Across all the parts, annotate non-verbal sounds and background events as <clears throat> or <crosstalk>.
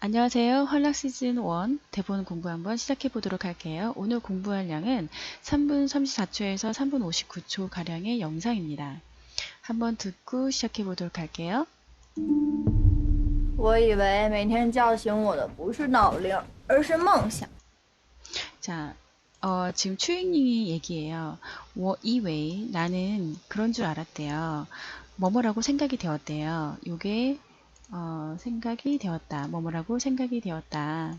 안녕하세요. 활락 시즌 1 대본 공부 한번 시작해 보도록 할게요. 오늘 공부할 양은 3분 34초에서 3분 59초 가량의 영상입니다. 한번 듣고 시작해 보도록 할게요. 我以为每天叫醒我的不是闹铃，而是梦想。 자, 어, 지금 추잉님이 얘기해요. 我以为 나는 그런 줄 알았대요. 뭐뭐라고 생각이 되었대요. 요게 어, 생각이 되었다. 뭐뭐라고 생각이 되었다.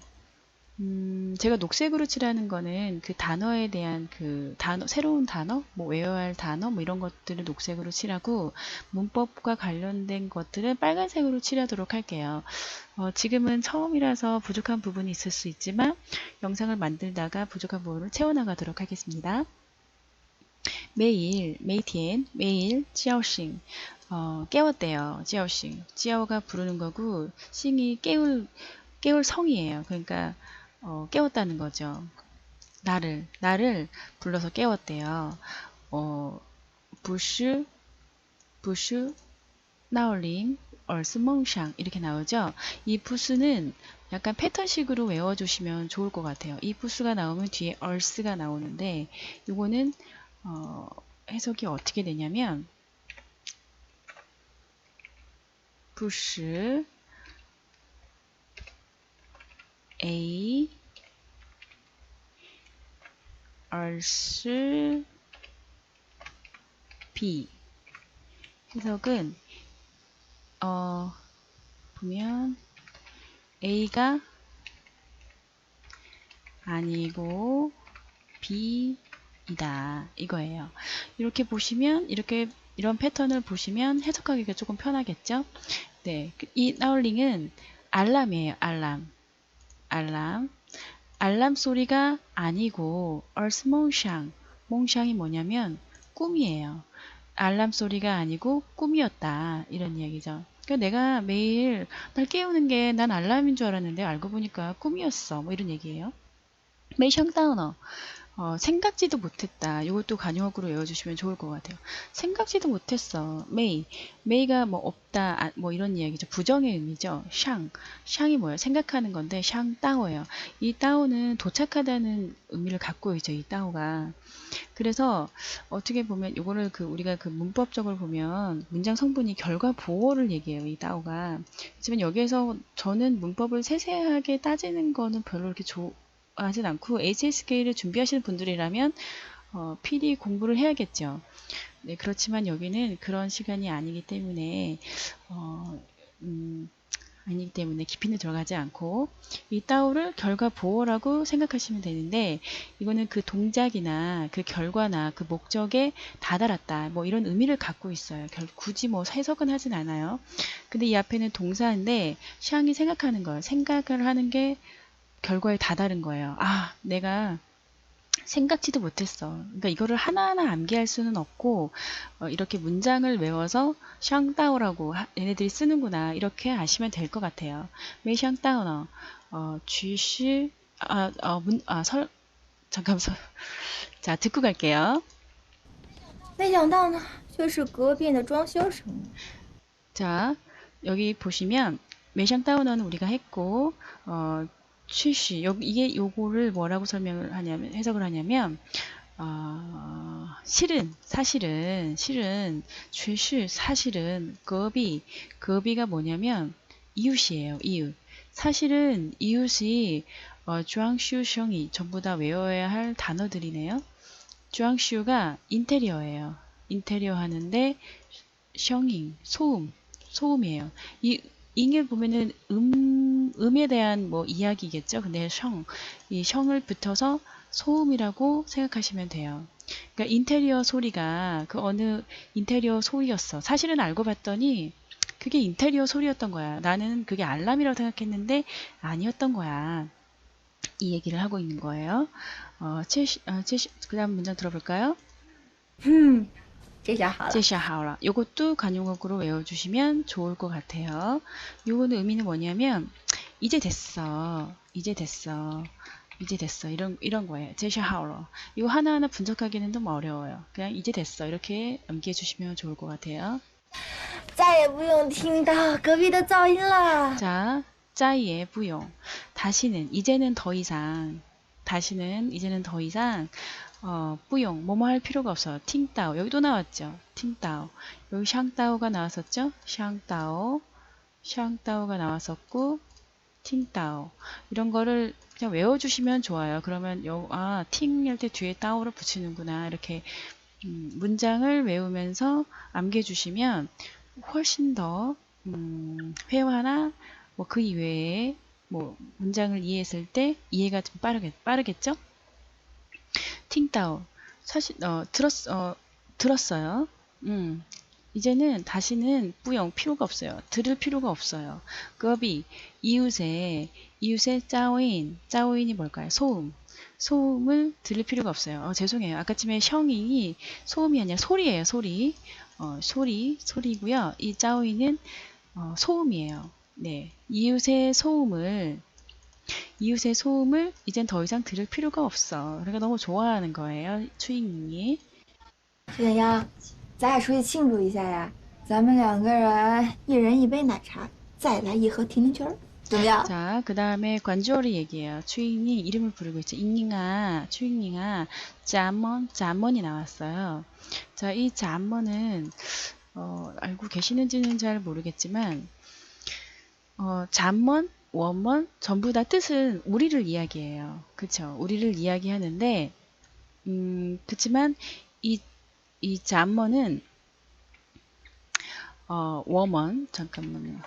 음, 제가 녹색으로 칠하는 거는 그 단어에 대한 그 단어, 새로운 단어, 뭐 외워야 할 단어, 뭐 이런 것들을 녹색으로 칠하고 문법과 관련된 것들은 빨간색으로 칠하도록 할게요. 어, 지금은 처음이라서 부족한 부분이 있을 수 있지만 영상을 만들다가 부족한 부분을 채워나가도록 하겠습니다. 매일, 메이티엔, 매일, 찌아오싱, 어, 깨웠대요. 찌아오싱. 찌아오가 부르는 거고, 싱이 깨울, 깨울 성이에요. 그러니까, 어, 깨웠다는 거죠. 나를, 나를 불러서 깨웠대요. 어, 부슈, 부슈, 나올림, 얼스몽샹 이렇게 나오죠. 이 부스는 약간 패턴식으로 외워주시면 좋을 것 같아요. 이 부스가 나오면 뒤에 얼스가 나오는데 이거는 어, 해석이 어떻게 되냐면 부스 A 얼스 B 해석은 어, 보면 A가 아니고 B이다 이거예요. 이렇게 보시면 이렇게 이런 패턴을 보시면 해석하기가 조금 편하겠죠? 네, 이 나울링은 알람이에요. 알람, 알람, 알람 소리가 아니고 얼스 몽샹, 몽샹이 뭐냐면 꿈이에요. 알람 소리가 아니고 꿈이었다 이런 이야기죠. 그러니까 내가 매일 날 깨우는 게 난 알람인 줄 알았는데 알고 보니까 꿈이었어. 뭐 이런 얘기예요. 메이샹 다운어 어, 생각지도 못했다. 이것도 관용어구로 외워주시면 좋을 것 같아요. 생각지도 못했어. 메이. 메이가 뭐 없다. 아, 뭐 이런 이야기죠. 부정의 의미죠. 샹. 샹이 뭐예요? 생각하는 건데 샹 따오예요. 이 따오는 도착하다는 의미를 갖고 있죠. 이 따오가. 그래서 어떻게 보면 이거를 그 우리가 그 문법적으로 보면 문장 성분이 결과 보호를 얘기해요. 이 따오가. 하지만 여기에서 저는 문법을 세세하게 따지는 거는 별로 이렇게 좋 하진 않고 HSK를 준비하시는 분들이라면 어, PD 공부를 해야겠죠. 네, 그렇지만 여기는 그런 시간이 아니기 때문에 어, 음, 아니기 때문에 깊이는 들어가지 않고 이 따오를 결과 보호라고 생각하시면 되는데 이거는 그 동작이나 그 결과나 그 목적에 다다랐다 뭐 이런 의미를 갖고 있어요. 결, 굳이 뭐 해석은 하진 않아요. 근데 이 앞에는 동사인데 샹이 생각하는 걸 생각을 하는 게 결과에 다다른 거예요. 아, 내가 생각지도 못했어. 그러니까 이거를 하나하나 암기할 수는 없고 어, 이렇게 문장을 외워서 샹따오라고 하- 얘네들이 쓰는구나 이렇게 아시면 될 것 같아요. 메샹따오너 어, 쥐시 아, 어, 문, 아, 설 잠깐 서, <laughs> 자 듣고 갈게요. 没想到呢，却是隔壁的装修声音。 자 여기 보시면 메샹따오너는 우리가 했고 어, 여기 이게 요거를 뭐라고 설명을 하냐면 해석을 하냐면 어, 실은 사실은 실은 취시 사실은 거비 거비가 뭐냐면 이웃이에요 이웃. 사실은 이웃이 어, 주앙슈성이 전부 다 외워야 할 단어들이네요. 주앙슈가 인테리어예요. 인테리어 하는데 셔잉 소음 소음이에요. 이 잉을 보면은 음, 음에 대한 뭐 이야기겠죠. 근데 성, 이 성을 붙어서 소음이라고 생각하시면 돼요. 그러니까 인테리어 소리가 그 어느 인테리어 소리였어. 사실은 알고 봤더니 그게 인테리어 소리였던 거야. 나는 그게 알람이라고 생각했는데 아니었던 거야. 이 얘기를 하고 있는 거예요. 어, 70, 어, 70, 그 다음 문장 들어볼까요? 흠, 제샤하오라. 요것도 관용어구로 외워주시면 좋을 것 같아요. 요거는 의미는 뭐냐면 이제 됐어. 이제 됐어. 이제 됐어. 이런 이런 거예요. 제샤하오라. 이거 하나하나 분석하기는 좀 어려워요. 그냥 이제 됐어. 이렇게 암기해 주시면 좋을 것 같아요. 再也不用听到隔壁的噪音了。 자, 짜이의 부용. 다시는 이제는 더 이상 다시는 이제는 더 이상 어, 뿌용 뭐뭐 할 필요가 없어요. 팅따오 여기도 나왔죠. 팅따오 여기 샹따오가 나왔었죠. 샹따오 샹따오가 나왔었고 팅따오 이런 거를 그냥 외워주시면 좋아요. 그러면 요, 아, 팅할때 뒤에 따오를 붙이는구나 이렇게 음, 문장을 외우면서 암기해주시면 훨씬 더 음, 회화나 뭐 그 이외에 뭐 문장을 이해했을 때 이해가 좀 빠르겠, 빠르겠죠? 팅따오 사실 어, 들었 어, 들었어요. 음. 이제는 다시는 뿌용 필요가 없어요. 들을 필요가 없어요. 거비 이웃에 이웃의 짜오인 짜오인이 뭘까요? 소음 소음을 들을 필요가 없어요. 어, 죄송해요. 아까쯤에 형이 소음이 아니라 소리예요. 소리 어, 소리 소리고요. 이 짜오인은 어, 소음이에요. 네, 이웃의 소음을 이웃의 소음을 이젠 더 이상 들을 필요가 없어. 그러니까 너무 좋아하는 거예요. 추잉이. 石小妖，咱俩出去庆祝一下呀！咱们两个人一人一杯奶茶，再来一盒甜甜圈儿，怎么样？ 자, 그 다음에 관주어를 얘기해요. 추잉이 이름을 부르고 있죠. 잉잉아, 추잉잉아, 잠먼, 잠먼이 나왔어요. 자, 이 잠먼은 어, 알고 계시는지는 잘 모르겠지만 어, 잠먼, 원먼 전부 다 뜻은 우리를 이야기해요. 그쵸? 우리를 이야기하는데 음, 그치만 이, 이 잠먼은 어, 워먼 잠깐만요.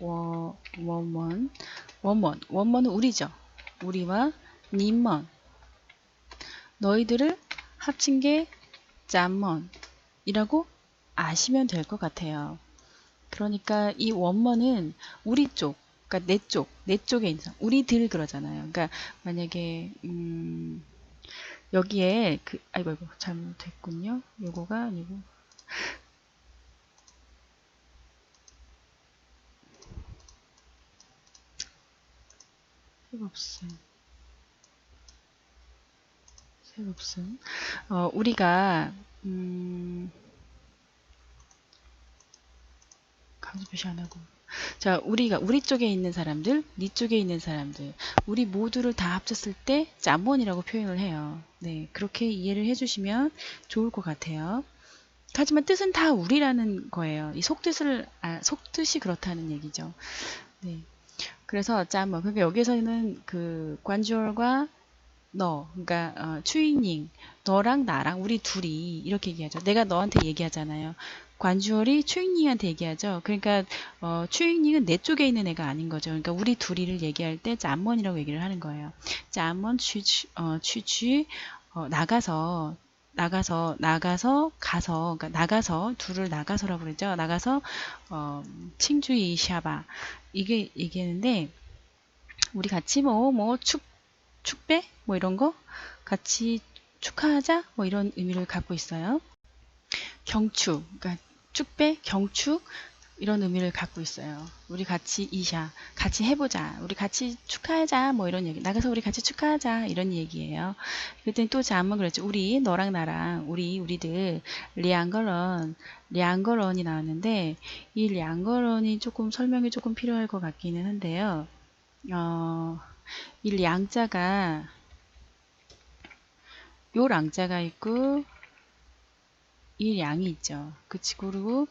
워, 원먼, 원먼, 원먼은 우리죠. 우리와 님먼. 너희들을 합친 게 짬먼이라고 아시면 될 것 같아요. 그러니까 이 원먼은 우리 쪽, 그러니까 내 쪽, 내 쪽에 있는 사람, 우리들 그러잖아요. 그러니까 만약에 음, 여기에 그 아이고 아이고 잘못했군요. 요거가 아니고 새롭음. 새롭음. 어, 우리가, 음, 강조 표시 안 하고. 자, 우리가, 우리 쪽에 있는 사람들, 니 쪽에 있는 사람들, 우리 모두를 다 합쳤을 때 짬원이라고 표현을 해요. 네, 그렇게 이해를 해주시면 좋을 것 같아요. 하지만 뜻은 다 우리라는 거예요. 이 속뜻을, 아, 속뜻이 그렇다는 얘기죠. 네. 그래서 짬뭐 그러니까 여기서는 그 관주얼과 너 그러니까 어, 추잉닝 너랑 나랑 우리 둘이 이렇게 얘기하죠. 내가 너한테 얘기하잖아요. 관주얼이 추잉닝한테 얘기하죠. 그러니까 어, 추잉닝은 내 쪽에 있는 애가 아닌 거죠. 그러니까 우리 둘이를 얘기할 때 짬먼이라고 얘기를 하는 거예요. 짬먼 취취 어, 취취 어, 나가서 나가서 나가서 가서 그러니까 나가서 둘을 나가서라고 그러죠. 나가서 어, 칭주이 샤바 이게 얘기했는데 우리 같이 뭐 뭐 축 축배 뭐 이런 거 같이 축하하자 뭐 이런 의미를 갖고 있어요. 경축 그러니까 축배 경축 이런 의미를 갖고 있어요. 우리 같이 이샤 같이 해보자 우리 같이 축하하자 뭐 이런 얘기 나가서 우리 같이 축하하자 이런 얘기예요. 그랬더니 또 잠은 그랬죠. 우리 너랑 나랑 우리 우리들 리앙거런 량거런이 나왔는데 이 량거런이 조금 설명이 조금 필요할 것 같기는 한데요. 어, 이 량자가 요 량자가 있고 이 량이 있죠. 그치 그리고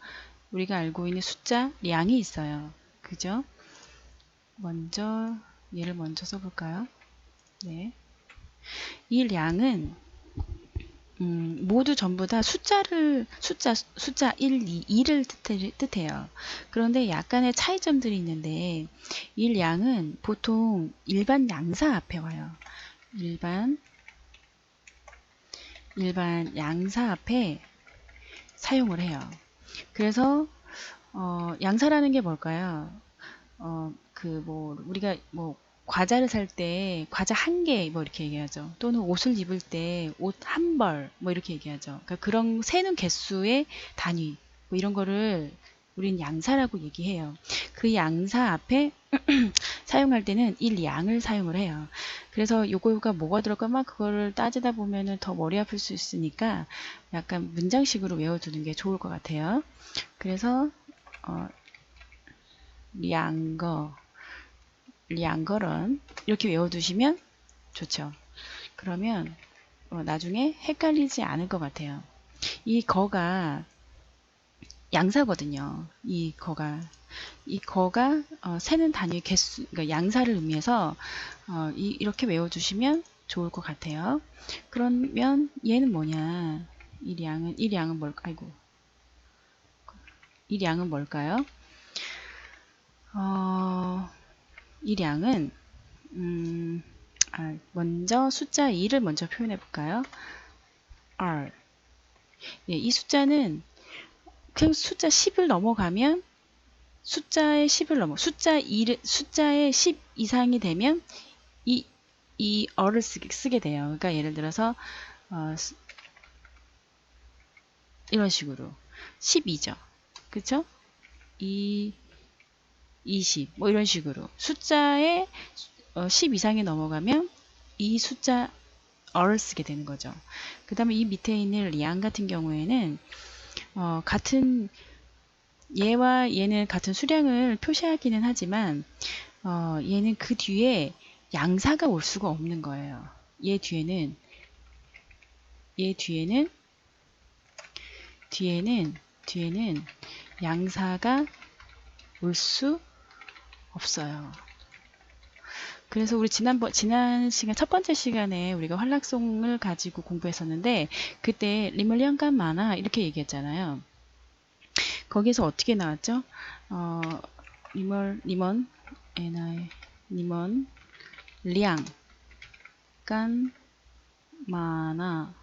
우리가 알고 있는 숫자 량이 있어요. 그죠? 먼저 얘를 먼저 써볼까요? 네. 이 량은 음, 모두 전부 다 숫자를 숫자 숫자 1, 2, 2를 뜻해, 뜻해요. 그런데 약간의 차이점들이 있는데 이 양은 보통 일반 양사 앞에 와요. 일반 일반 양사 앞에 사용을 해요. 그래서 어, 양사라는 게 뭘까요? 어, 그 뭐 우리가 뭐 과자를 살 때 과자 한 개 뭐 이렇게 얘기하죠. 또는 옷을 입을 때 옷 한 벌 뭐 이렇게 얘기하죠. 그러니까 그런 세는 개수의 단위 뭐 이런 거를 우리는 양사라고 얘기해요. 그 양사 앞에 <clears throat> 사용할 때는 일 양을 사용을 해요. 그래서 요거가 뭐가 들어가 막 그거를 따지다 보면은 더 머리 아플 수 있으니까 약간 문장식으로 외워두는 게 좋을 것 같아요. 그래서 어, 량거, 량거런 이렇게 외워두시면 좋죠. 그러면 어, 나중에 헷갈리지 않을 것 같아요. 이 거가 양사거든요. 이 거가 이 거가 어, 세는 단위 개수, 그러니까 양사를 의미해서 어, 이, 이렇게 외워주시면 좋을 것 같아요. 그러면 얘는 뭐냐? 이 량은 이 량은 뭘? 아이고, 이 량은 뭘까요? 어, 이 량은 음, 아, 먼저 숫자 2를 먼저 표현해 볼까요? R. 예, 이 숫자는 그냥 숫자 10을 넘어가면 숫자의 10을 넘어 숫자 2를 숫자의 10 이상이 되면 이, 이 어를 쓰게, 쓰게 돼요. 그러니까 예를 들어서 어, 수- 이런 식으로 12죠. 그쵸? 2, 20, 뭐 이런 식으로 숫자의 어, 10 이상이 넘어가면 이 숫자 어를 쓰게 되는 거죠. 그 다음에 이 밑에 있는 리안 같은 경우에는 어, 같은 얘와 얘는 같은 수량을 표시하기는 하지만 어, 얘는 그 뒤에 양사가 올 수가 없는 거예요. 얘 뒤에는 얘 뒤에는 뒤에는 뒤에는 양사가 올 수 없어요. 그래서 우리 지난번 지난 시간 첫 번째 시간에 우리가 활락송을 가지고 공부했었는데 그때 리멀리안간 많아 이렇게 얘기했잖아요. 거기서 어떻게 나왔죠? 어, 리멀 리먼 에나의 리먼 리앙 깐 많아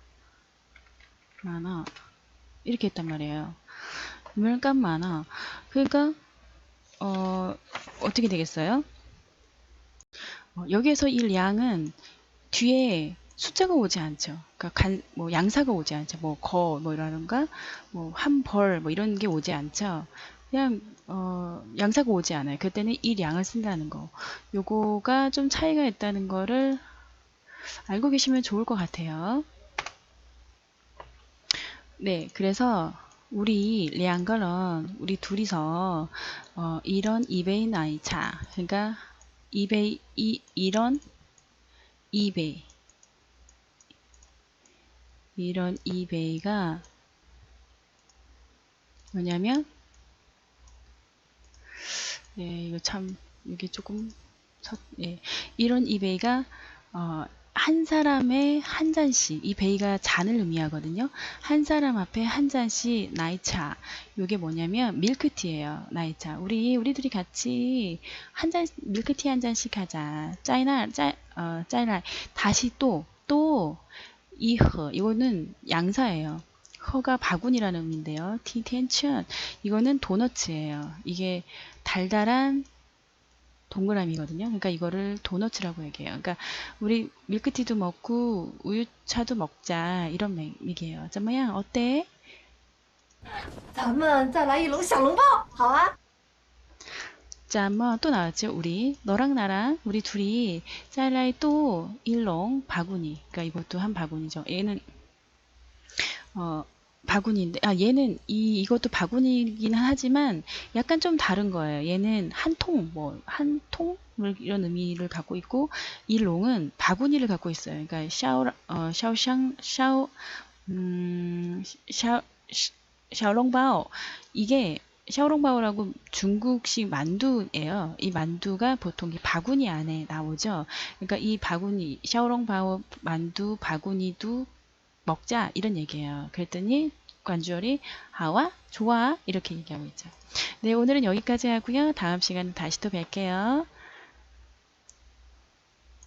많아 이렇게 했단 말이에요. 리멀 깐 많아 그러니까 어, 어떻게 되겠어요? 어, 여기에서 이 양은 뒤에 숫자가 오지 않죠. 그러니까 간, 뭐 양사가 오지 않죠. 뭐 거, 뭐 이라든가, 뭐 한 벌, 뭐 이런 게 오지 않죠. 그냥 어, 양사가 오지 않아요. 그때는 이 양을 쓴다는 거. 요거가 좀 차이가 있다는 거를 알고 계시면 좋을 것 같아요. 네, 그래서 우리 량거는 우리 둘이서 어, 이런 이베이 나이차, 그러니까 이베이 이 이런 이베이. 이런 이베이가 뭐냐면 예, 이거 참 이게 조금 서, 예, 이런 이베이가 어, 한 사람의 한 잔씩 이 베이가 잔을 의미하거든요. 한 사람 앞에 한 잔씩 나이차. 요게 뭐냐면 밀크티예요. 나이차. 우리 우리 둘이 같이 한 잔 밀크티 한 잔씩 하자. 짜이나 짜 어, 짜이나 다시 또 또 이허 이거는 양사예요. 허가 바구니라는 의미인데요. 티텐션 이거는 도너츠예요. 이게 달달한 동그라미거든요. 그러니까 이거를 도너츠라고 얘기해요. 그러니까 우리 밀크티도 먹고 우유차도 먹자 이런 얘기예요. 怎么样? 어때? 咱们再来一笼小笼包，好啊！ 자, 뭐 또 나왔죠. 우리 너랑 나랑 우리 둘이 짤라이 또 일롱 바구니. 그러니까 이것도 한 바구니죠. 얘는 어 바구니인데 아 얘는 이 이것도 바구니이긴 하지만 약간 좀 다른 거예요. 얘는 한 통 뭐 한 통 이런 의미를 갖고 있고 이 롱은 바구니를 갖고 있어요. 그러니까 샤오 어 샤오샹 샤오 음 샤, 샤오롱바오 이게 샤오롱바오라고 중국식 만두예요. 이 만두가 보통 이 바구니 안에 나오죠. 그러니까 이 바구니 샤오롱바오 만두 바구니도 먹자 이런 얘기예요. 그랬더니 관주얼이 하와 좋아 이렇게 얘기하고 있죠. 네 오늘은 여기까지 하고요. 다음 시간에 다시 또 뵐게요.